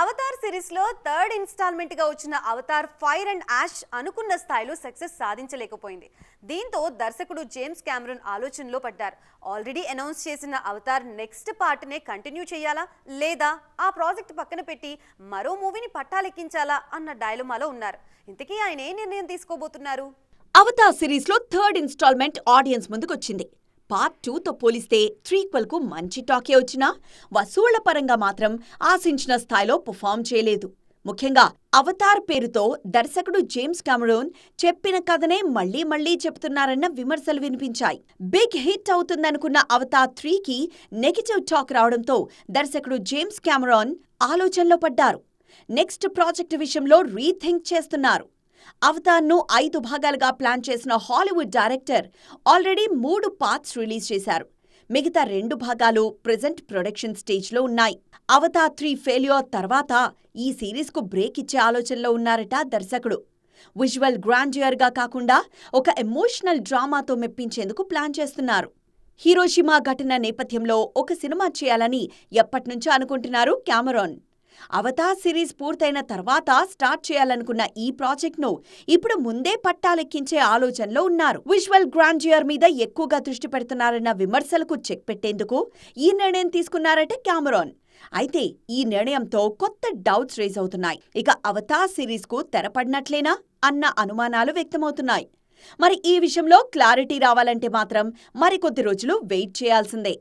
Avatar సిరీస్లో third ఇన్స్టాల్మెంట్గా వచ్చిన Avatar fire and ash అనుకున్న స్థాయిలో సక్సెస్ సాధించలేకపోయింది. దీంతో దర్శకుడు జేమ్స్ క్యామరన్ ఆలోచనలో పడ్డారు. ఆల్రెడీ అనౌన్స్ చేసిన అవతార్ నెక్స్ట్ పార్ట్ నే కంటిన్యూ చేయాలా? లేదా ఆ ప్రాజెక్ట్ పక్కన పెట్టి మరో మూవీని పట్టాలెక్కించాలా? అన్న డైలమాలో ఉన్నారు. ఇంతకీ ఆయన ఏ నిర్ణయం తీసుకోబోతున్నారు? అవతార్ సిరీస్లో థర్డ్ ఇన్స్టాల్మెంట్ ఆడియన్స్ ముందుకొచ్చింది. పార్ట్ టూతో పోలిస్తే త్రీక్వెల్కు మంచి టాకే వచ్చినా వసూళ్ళ పరంగా మాత్రం ఆశించిన స్థాయిలో పర్ఫామ్ చేయలేదు. ముఖ్యంగా అవతార్ పేరుతో దర్శకుడు జేమ్స్ కెమెరూన్ చెప్పిన కథనే మళ్ళీ మళ్ళీ చెప్తున్నారన్న విమర్శలు వినిపించాయి. బిగ్ హిట్ అవుతుందనుకున్న అవతార్ త్రీకి నెగటివ్ టాక్ రావడంతో దర్శకుడు జేమ్స్ కెమెరాన్ ఆలోచనలో పడ్డారు. నెక్స్ట్ ప్రాజెక్టు విషయంలో రీథింక్ చేస్తున్నారు. అవతార్ను ఐదు భాగాలుగా ప్లాన్ చేసిన హాలీవుడ్ డైరెక్టర్ ఆల్రెడీ మూడు పార్ట్స్ రిలీజ్ చేశారు. మిగతా రెండు భాగాలు ప్రెజెంట్ ప్రొడక్షన్ స్టేజ్లో ఉన్నాయి. అవతార్ త్రీ ఫెయిల్యూర్ తర్వాత ఈ సిరీస్కు బ్రేక్ ఇచ్చే ఆలోచనలో ఉన్నారట దర్శకుడు. విజువల్ గ్రాండ్యూర్గా కాకుండా ఒక ఎమోషనల్ డ్రామాతో మెప్పించేందుకు ప్లాన్ చేస్తున్నారు. హీరోషిమా ఘటన నేపథ్యంలో ఒక సినిమా చేయాలని ఎప్పట్నుంచో అనుకుంటున్నారు క్యామరాన్. అవతార్ సిరీస్ పూర్తయిన తర్వాత స్టార్ట్ చేయాలనుకున్న ఈ ప్రాజెక్ట్ను ఇప్పుడు ముందే పట్టాలెక్కించే ఆలోచనలో ఉన్నారు. విజువల్ గ్రాండ్యూర్ మీద ఎక్కువగా దృష్టి పెడుతున్నారన్న విమర్శలకు చెక్ పెట్టేందుకు ఈ నిర్ణయం తీసుకున్నారట క్యామరాన్. అయితే ఈ నిర్ణయంతో కొత్త డౌట్స్ రేజ్ అవుతున్నాయి. ఇక అవతార్ సిరీస్కు తెరపడినట్లేనా అన్న అనుమానాలు వ్యక్తమవుతున్నాయి. మరి ఈ విషయంలో క్లారిటీ రావాలంటే మాత్రం మరికొద్ది రోజులు వెయిట్ చేయాల్సిందే.